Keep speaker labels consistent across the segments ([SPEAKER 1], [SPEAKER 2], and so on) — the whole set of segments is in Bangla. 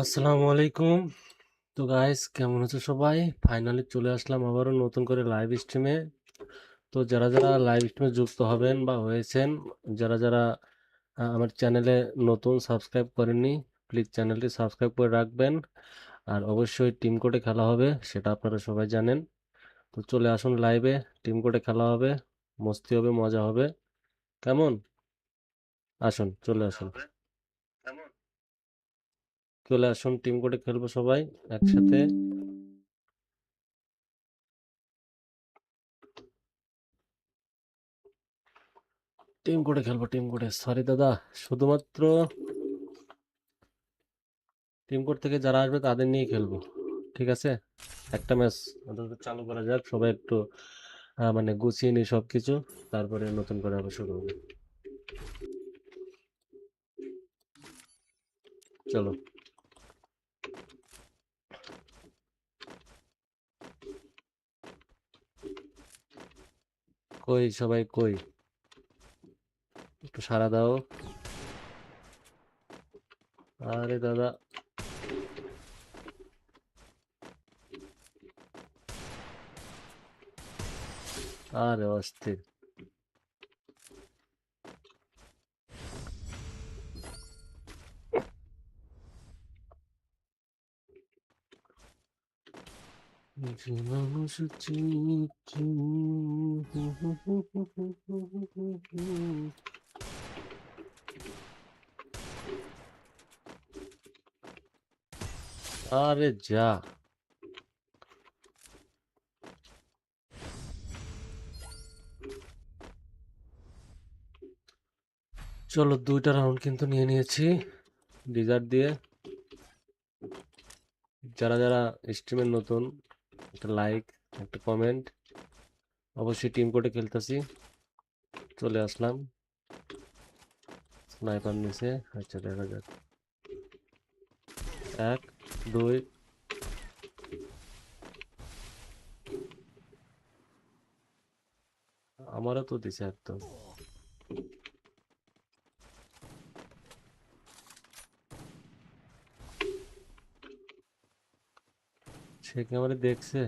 [SPEAKER 1] আসসালামু আলাইকুম। তো গাইস কেমন আছো সবাই? ফাইনালি চলে আসলাম আবারও নতুন করে লাইভ স্ট্রিমে। তো যারা, যারা লাইভ স্ট্রিমে যুক্ত হবেন বা হয়েছেন, যারা, যারা আমার চ্যানেলে নতুন সাবস্ক্রাইব করেননি, প্লিজ চ্যানেলটি সাবস্ক্রাইব করে রাখবেন। আর অবশ্যই টিম কোডে খেলা হবে, সেটা আপনারা সবাই জানেন। তো চলে আসুন লাইভে, টিম কোডে খেলা হবে, মস্তি হবে, মজা হবে। কেমন? আসুন, চলে আসুন। চলে আসুন টিম কোডে খেলব সবাই একসাথে। টিম কোডে খেলব, টিম কোডে। সরি দাদা, শুধুমাত্র টিম কোড থেকে যারা আসবে তাদের নিয়ে খেলব। ঠিক আছে? একটা ম্যাচ চালু করা যাক। সবাই একটু মানে গুছিয়ে নিই সবকিছু। তারপরে নতুন করে আবার শুরু হবে। চলো। কই সবাই কই? একটু সাড়া দাও। আরে দাদা। আরে অস্থির। আরে যা। চলো ২ টা রাউন্ড কিন্তু নিয়ে নিয়েছি ডিজার্ট দিয়ে। যারা, যারা স্ট্রিমে নতুন একটা লাইক, একটা কমেন্ট। অবশ্যই টিম কোডে খেলতেছি। চলে আসলাম। স্নাইপার নিচে। আচ্ছা দেখা যাক। ১, ২ আমারও তো দিছে একদম। সে আমারে দেখছে?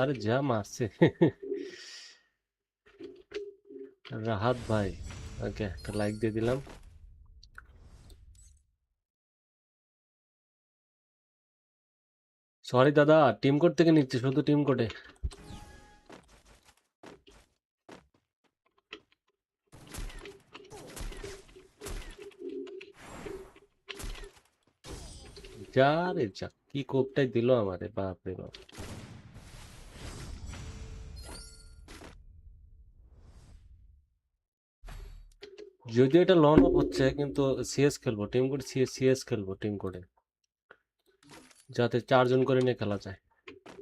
[SPEAKER 1] আরে যা মারছে। রাহাত ভাই। ওকে, একটা লাইক দিয়ে দিলাম। সরি দাদা, টিম কোড থেকে নিচ্ছি, শুধু টিম কোডে। যা রে যা। কি কোপটাই দিল আমারে, বাপ রে বাপ। এটা লন অফ হচ্ছে কিন্তু সিএস খেলব। টিম কোড সিএস খেলব টিম কোডে। যাতে চারজন করে নিয়ে খেলা যায়।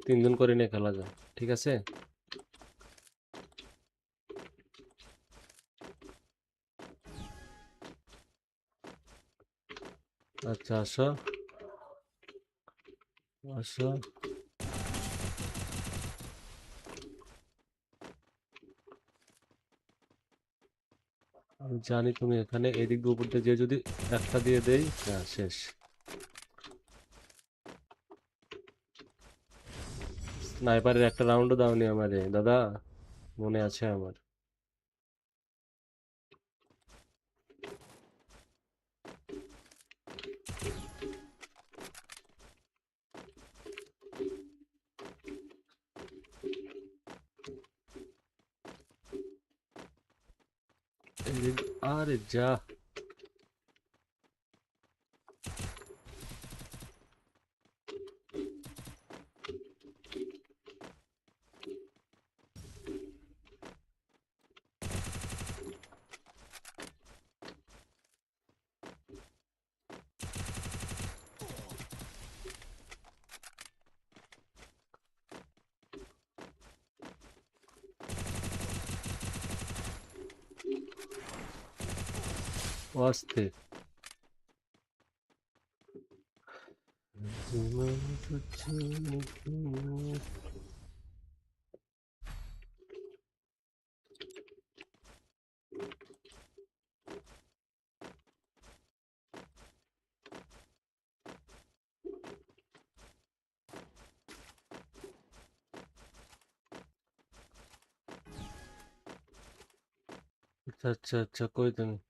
[SPEAKER 1] তিনজন করে নিয়ে খেলা যায়। ঠিক আছে? আচ্ছা আসো। আসো। আমি জানি তুমি এখানে এদিক উপর দিয়ে যেয়ে যদি একটা দিয়ে দেই, হ্যাঁ শেষ। স্নাইপারের একটা রাউন্ডও দাওনি আমারে দাদা। মনে আছে আমার। এদিক আরে যা। 와스트. 자자 자 꼬이든.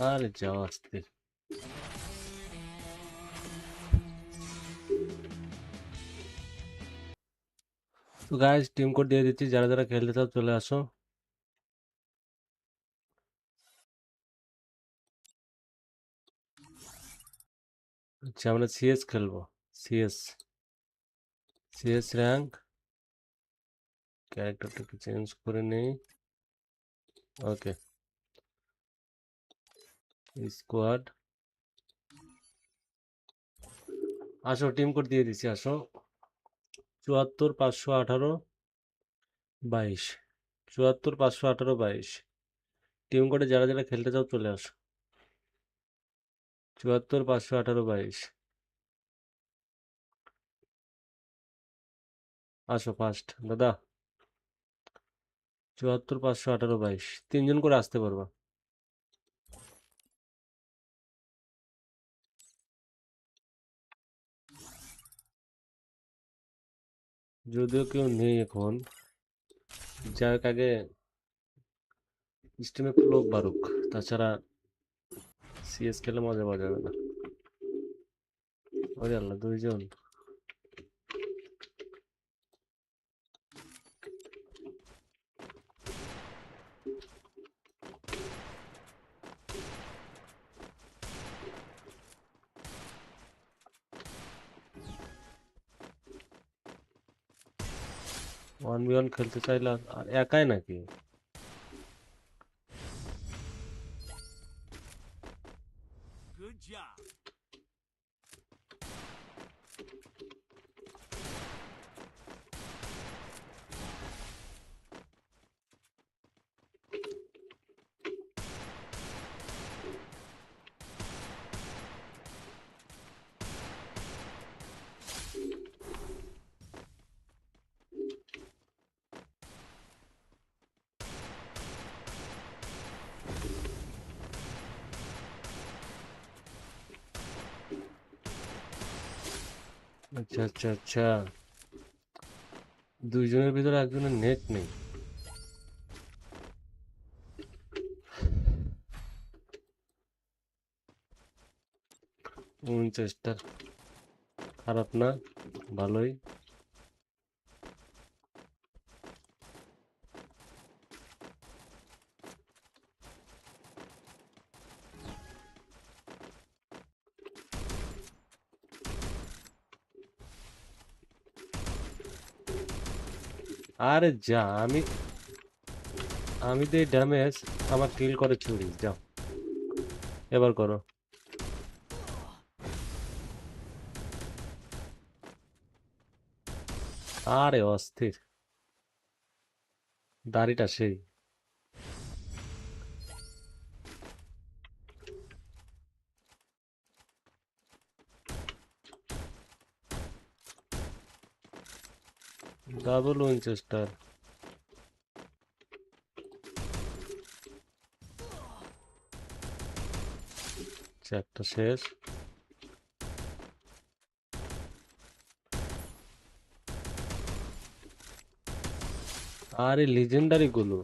[SPEAKER 1] আরে যাও আসতে তো গাইস টিম কোড দিয়ে দিচ্ছি যারা যারা খেলতে চাও চলে আসো আচ্ছা আমরা সিএস খেলব সিএস সিএস র্যাঙ্ক ক্যারেক্টারটাকে চেঞ্জ করে নেই ওকে স্কোয়াড আসো টিম কোড দিয়ে দিচ্ছি আসো। চুয়াত্তর, পাঁচশো আঠারো, বাইশ। চুয়াত্তর, পাঁচশো আঠারো, বাইশ। টিম কোডে যারা যারা খেলতে চাও চলে আসো। চুয়াত্তর, পাঁচশো আঠারো, বাইশ। আসো ফার্স্ট দাদা। চুয়াত্তর, পাঁচশো আঠারো, বাইশ। তিনজন করে আসতে পারবা। যদিও কেউ নেই এখন। যার আগে স্টিমে লোক বারুক তাছাড়া সিএস খেলে মজা পাওয়া যাবে না। ওরে আল্লাহ, দুইজন। ওয়ান বি ওয়ান খেলতে চাইলে আর একাই আচ্ছা আচ্ছা। দুইজনের ভিতরে একজনের নেট নেই। উইনচেস্টার খারাপ না? ভালোই। আরে যা, আমি আমি তো ড্যামেজ আমার কিল করে ছুরি, যাও। এবার করো। আরে অস্থির। দাড়িটা সেই। ডাবল উইনচেস্টার আচ্ছা, একটা শেষ আরে লিজেন্ডারি গুলো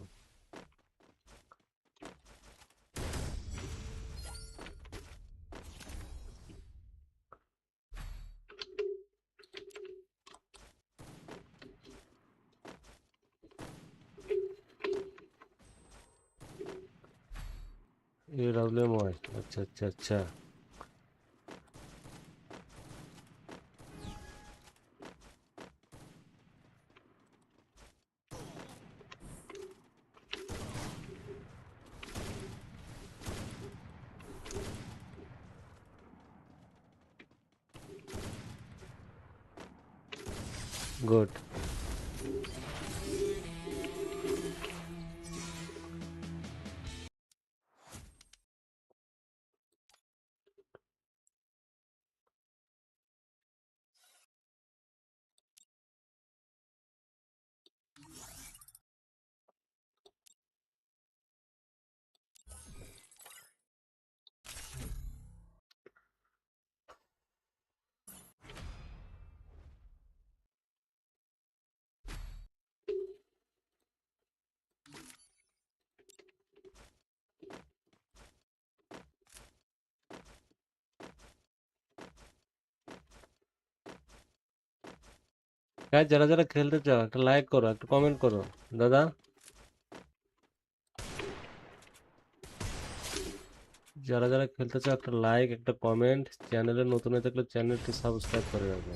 [SPEAKER 1] अच्छा अच्छा अच्छा गुड গাইস যারা যারা খেলতে চাও, একটা লাইক করো, একটা কমেন্ট করো। দাদা? যারা যারা খেলতে চাও, একটা লাইক একটা কমেন্ট চ্যানেলে নতুন হয়ে থাকলে চ্যানেলটি সাবস্ক্রাইব করে রাখো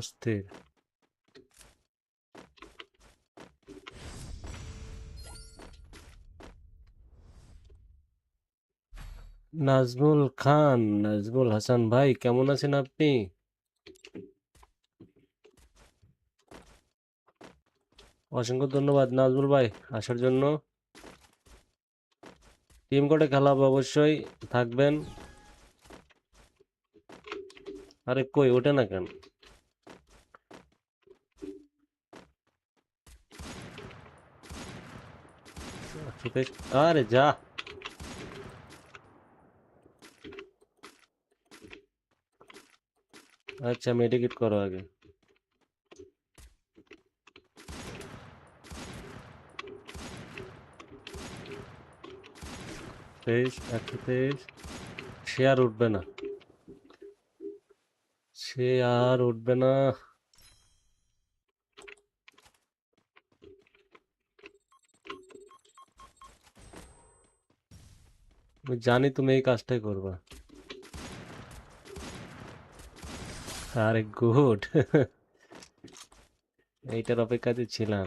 [SPEAKER 1] অস্থির নাজমুল খান, নাজমুল হাসান ভাই, কেমন আছেন আপনি? অসংখ্য ধন্যবাদ নাজমুল ভাই আসার জন্য। টিম কোডে খেলা হবে অবশ্যই, থাকবেন। আরে কই, ওঠে না কেন? সুকেশ- আরে যা। আচ্ছা মেডিকেট করো আগে। তেইশ, একশো তেইশ। সে আর উঠবে না। সে আর উঠবে না। আমি জানি তুমি এই কাজটাই করবা। আরে গুড। এইটার অপেক্ষাতে ছিলাম।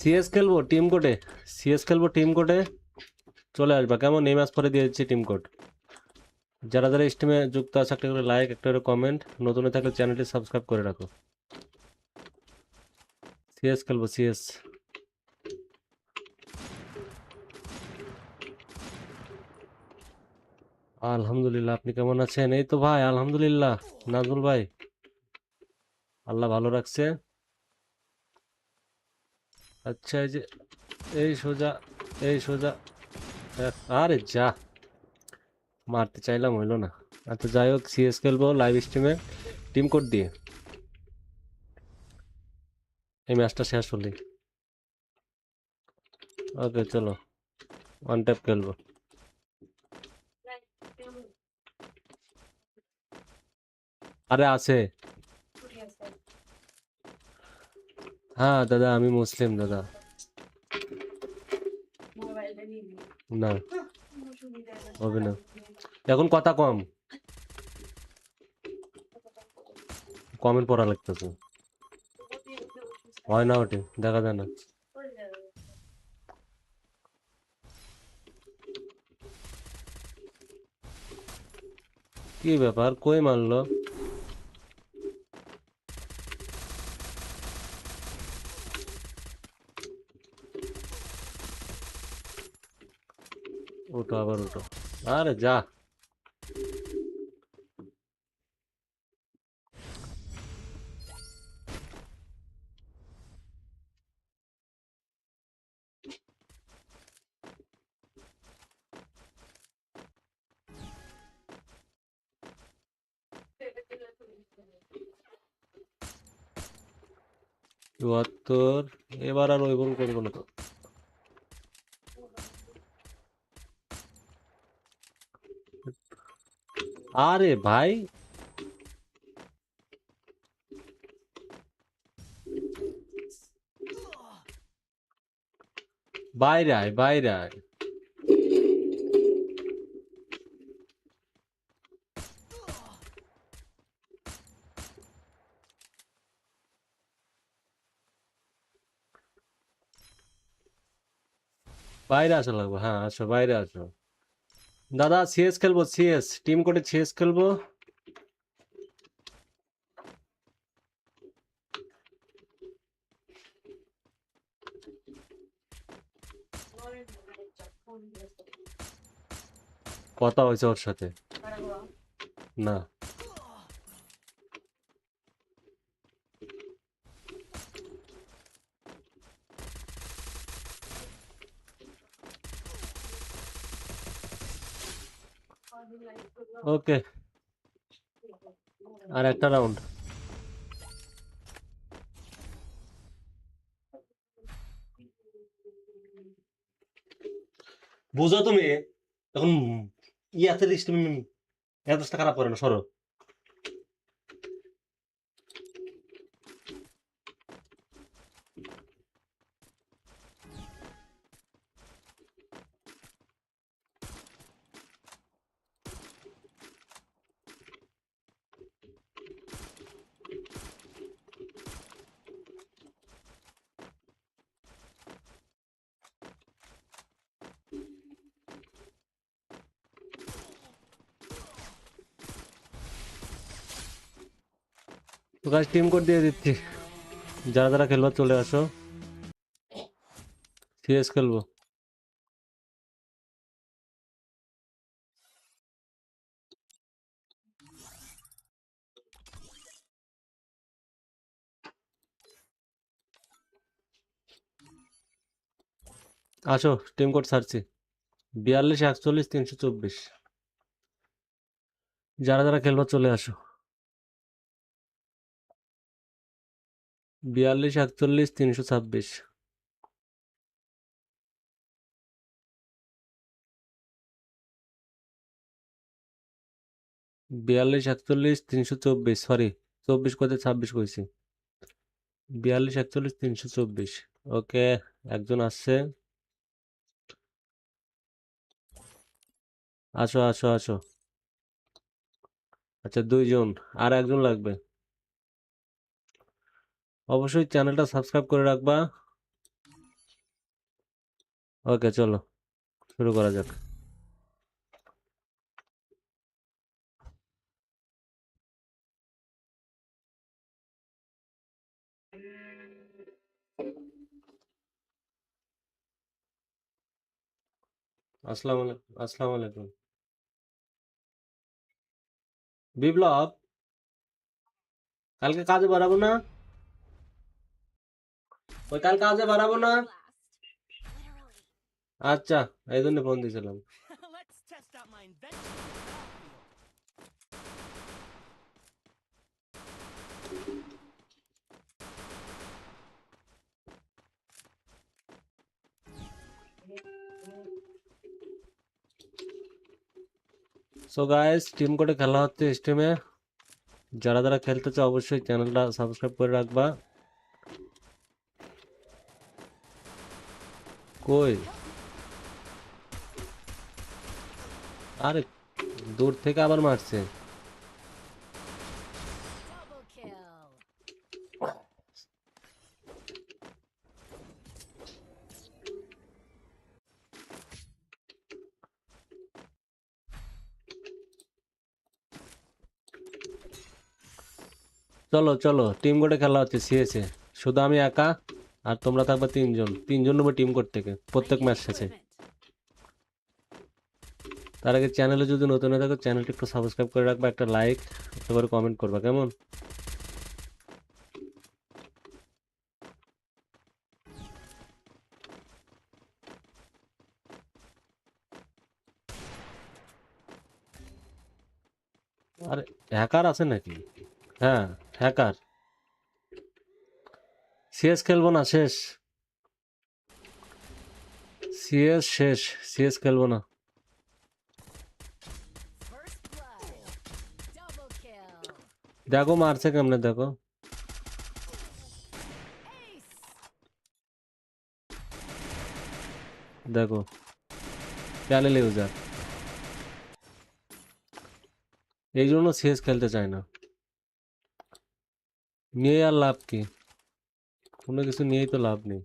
[SPEAKER 1] সিএস খেলব টিম কোডে সিএস খেলব টিম কোডে চলে আসবা। কেমন? এই ম্যাচ পরে দিয়ে দিচ্ছি টিম কোড যারা যারা স্টিমে যুক্ত আছে, একটা করে লাইক একটা করে কমেন্ট নতুন থাকলে চ্যানেলটি সাবস্ক্রাইব করে রাখো। সিএস খেলব সিএস আলহামদুলিল্লাহ, আপনি কেমন আছেন? এই তো ভাই, আলহামদুলিল্লাহ। নাজমুল ভাই, আল্লাহ ভালো রাখছে। আচ্ছা এই যে, এই সোজা এই সোজা আরে যা, মারতে চাইলাম হইল না। আচ্ছা যাই হোক সিএস খেলব লাইভ স্ট্রিমে টিম কোড দিয়ে। এই ম্যাচটা শেষ হলি ওকে চলো ওয়ান ট্যাপ খেলব। আরে আছে। হ্যাঁ দাদা, আমি মুসলিম, দাদা। না হবে না এখন কথা কম। কমেন্ট পড়া লাগতেছে। হয় না ওটি, দেখা যায় না। কি ব্যাপার? কই মারলো? উঠো আবার উঠো আরে যা। চুয়াত্তর এবার আর ওই ভুল করব না তো। আরে ভাই। বাইরে বাইরে বাইরে আসা লাগবে হ্যাঁ আসো বাইরে আসো। দাদা সিএস খেলব সিএস টিম কোডে সিএস খেলব। কথা হয়েছে ওর সাথে। না। ওকে। আর একটা রাউন্ড বুঝো তুমি এখন ইয়াতে অ্যাড্রেসটা খারাপ করে না সরো। তো গাছ টিম কোড দিয়ে দিচ্ছি। যারা যারা খেলব চলে আসো। সিএস খেলব। আসো টিম কোড ছাড়ছি বিয়াল্লিশ, একচল্লিশ, তিনশো চব্বিশ। যারা যারা খেলব চলে আসো। বিয়াল্লিশ, একচল্লিশ, তিনশো ছাব্বিশ। বিয়াল্লিশ, একচল্লিশ, তিনশো চব্বিশ সরি চব্বিশ কোথায় ছাব্বিশ কইছি। বিয়াল্লিশ, একচল্লিশ, তিনশো চব্বিশ, ওকে, একজন আসছে। আসো আসো আসো। আচ্ছা দুইজন, আর একজন লাগবে। অবশ্যই চ্যানেলটা সাবস্ক্রাইব করে রাখবা। ওকে, চলো, শুরু করা যাক। আসসালামু আলাইকুম আসসালামু আলাইকুম। বিপ্লব, কালকে কাজে বাড়াবো না? ওই কাল কাজে বাড়াবো না। আচ্ছা এই জন্য ফোন দিয়েছিলাম
[SPEAKER 2] Let's test out my invention.
[SPEAKER 1] So guys team কোডে খেলা হচ্ছে স্টিমে যারা যারা খেলতে চাও অবশ্যই চ্যানেলটা সাবস্ক্রাইব করে রাখবা। কই? আরে, দূর থেকে আবার মারছে। চলো চলো টিম গোটে খেলা হচ্ছে সিএসএ শুধু আমি একা। আর তোমরা থাকবে তিনজন। তিনজন নেব টিম কোড থেকে, প্রত্যেক ম্যাচ শেষে। তার আগে চ্যানেলে যদি নতুন হয়ে থাকো চ্যানেলটি একটু সাবস্ক্রাইব করে রাখবা, একটা লাইক একটা করে কমেন্ট করবা, কেমন? আরে হ্যাকার আছে নাকি? হ্যাঁ হ্যাকার সিএস খেলব না শেষ সিএস শেষ সিএস খেলব না
[SPEAKER 3] First blood. Double kill.
[SPEAKER 1] দেখো মারছে কেমনে দেখো
[SPEAKER 3] Ace.
[SPEAKER 1] দেখো প্যানেল ইউজার এই জন্য সিএস খেলতে চায় না নিয়ে আর লাভ কি কোনো কিছু নিয়েই তো লাভ নেই.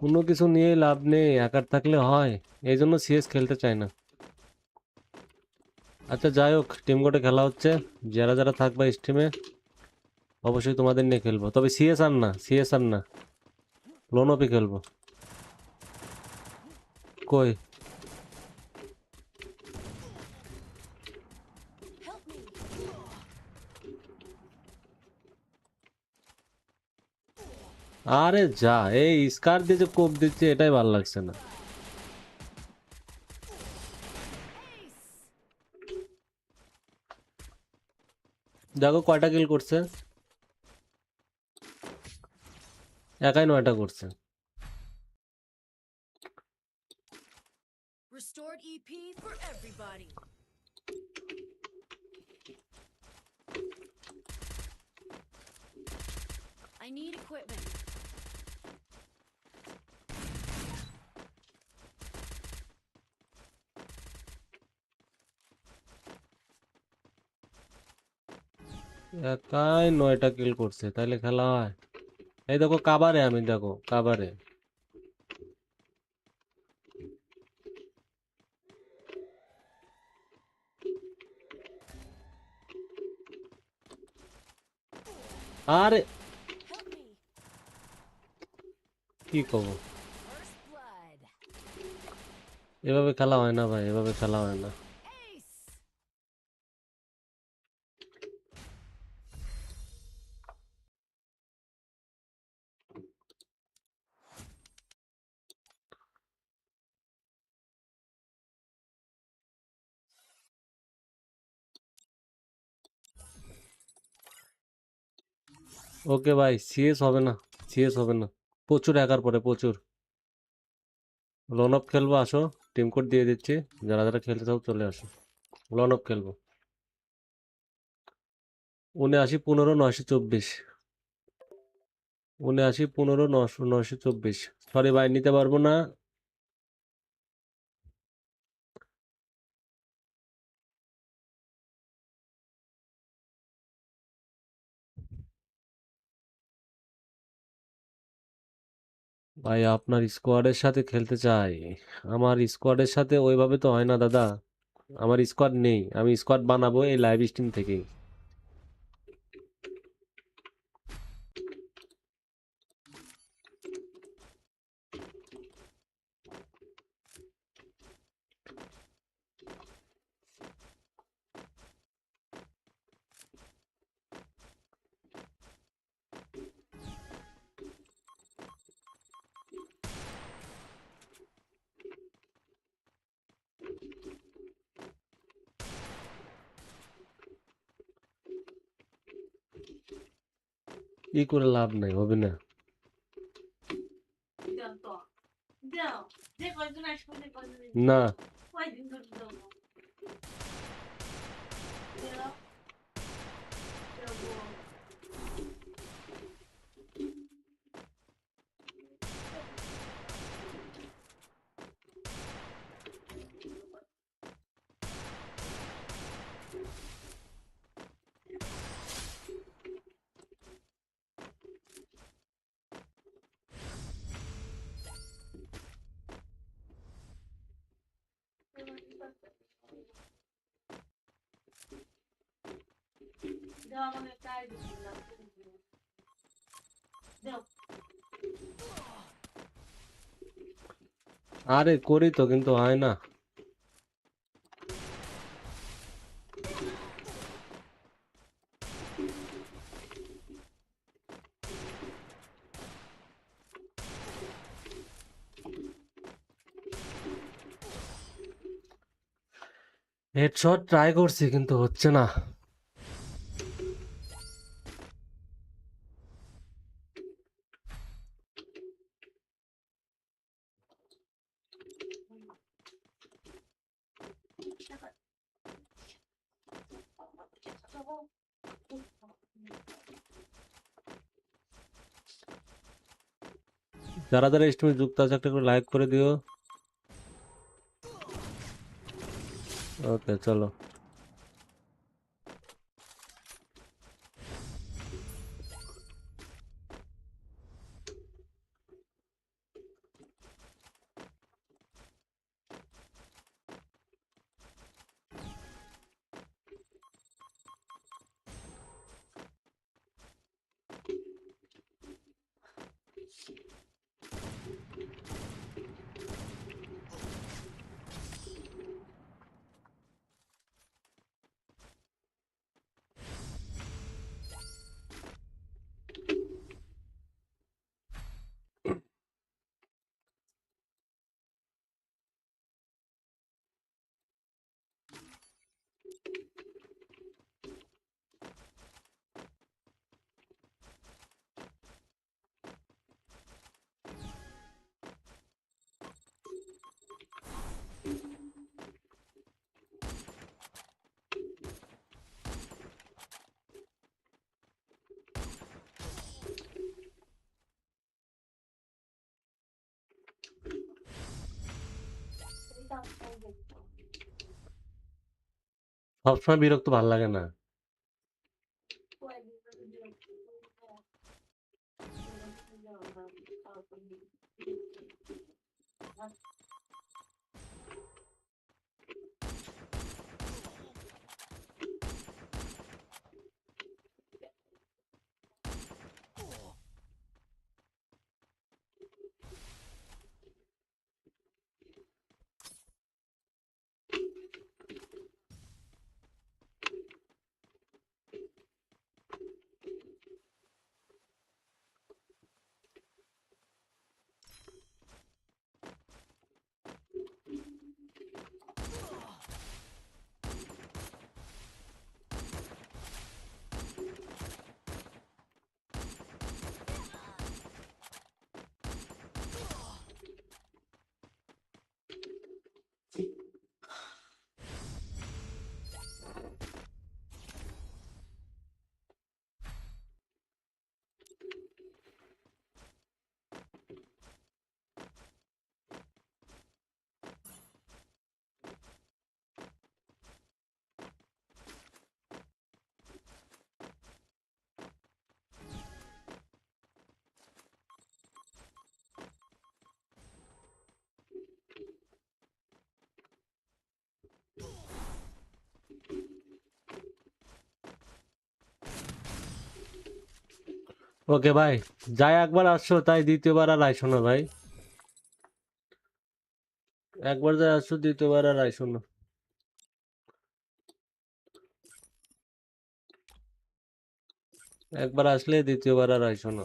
[SPEAKER 1] কোনো কিছু নিয়েই লাভ নেই একার থাকলে হয়। এই জন্য সিএস খেলতে চায় না। আচ্ছা যাই হোক টিম কোর্টে খেলা হচ্ছে। যারা যারা থাকবে স্টিমে অবশ্যই তোমাদের নিয়ে খেলব। তবে সিএস আর না সিএস আর না। লোনপি খেলব। কই? আরে যা, এই স্কার দিয়ে যে কোপ দিচ্ছে, এটাই ভালো লাগছে না। দেখো কয়টা কিল করছে? একাই নয়টা করছে।
[SPEAKER 3] For everybody. I need equipment.
[SPEAKER 1] একাই নয়টা কিল করছে তাইলে খেলা হয় এই দেখো কাবারে আমি দেখো কাবারে আরে কি কব? এভাবে খেলা হয় না ভাই এভাবে খেলা হয় না। ওকে ভাই সিএস হবে না সিএস হবে না। প্রচুর একার পরে প্রচুর। লন অফ খেলব, আসো। টিম কোড দিয়ে দিচ্ছি। যারা যারা খেলতে চাও, চলে আসো। লন অফ খেলব উনআশি পনেরো, নয়শো চব্বিশ। উনআশি পনেরো নশো নয়শো চব্বিশ। সরি ভাই, নিতে পারব না। ভাই, আপনার স্কোয়াডের সাথে খেলতে চাই। আমার স্কোয়াডের সাথে ওইভাবে তো হয় না, দাদা। আমার স্কোয়াড নেই। আমি স্কোয়াড বানাবো এই লাইভ স্ট্রিম থেকেই। ই করে লাভ নাই হবে না। না
[SPEAKER 4] কয়দিন ধরে দেবো দাও দেবো দাও আমাকে একটা আইডি দাও দাও
[SPEAKER 1] আরে করি তো কিন্তু হয় না। হেডশট ট্রাই করছি কিন্তু হচ্ছে না। যারা যারা স্ট্রিমে যুক্ত আছে একটা করে লাইক করে দিও। ওকে চলো। সবসময় বিরক্ত ভালো লাগে না। ওকে ভাই, যাই একবার আসছো, তাই দ্বিতীয়বার আর আইসো না ভাই। একবার যাই আসছো, দ্বিতীয়বার আর আইসো না। একবার আসলে দ্বিতীয়বার আর আইসো না।